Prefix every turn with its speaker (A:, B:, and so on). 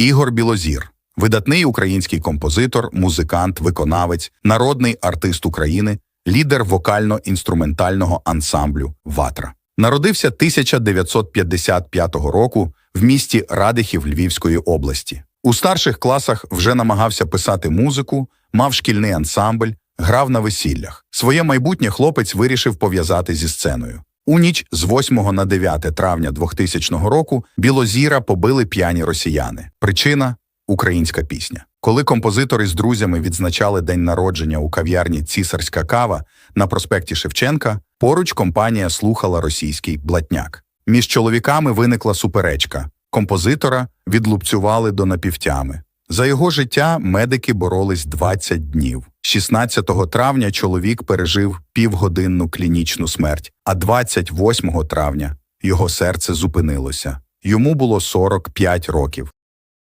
A: Ігор Білозір, видатний український композитор, музикант, виконавець, народний артист України, лідер вокально-інструментального ансамблю Ватра. Народився 1955 року в місті Радихів Львівської області. У старших класах вже намагався писати музику, мав шкільний ансамбль, грав на весіллях. Своє майбутнє хлопець вирішив пов'язати зі сценою. У ніч з 8 на 9 травня 2000 року Білозіра побили п'яні росіяни. Причина українська пісня. Коли композитори з друзями відзначали день народження у кав'ярні Цісарська кава на проспекті Шевченка, поруч компанія слухала російський блатняк. Між чоловіками виникла суперечка. Композитора відлупцювали до напівтями. За його життя медики боролись 20 днів. 16 травня чоловік пережив півгодинну клінічну смерть, а 28 травня його серце зупинилося. Йому було 45 років.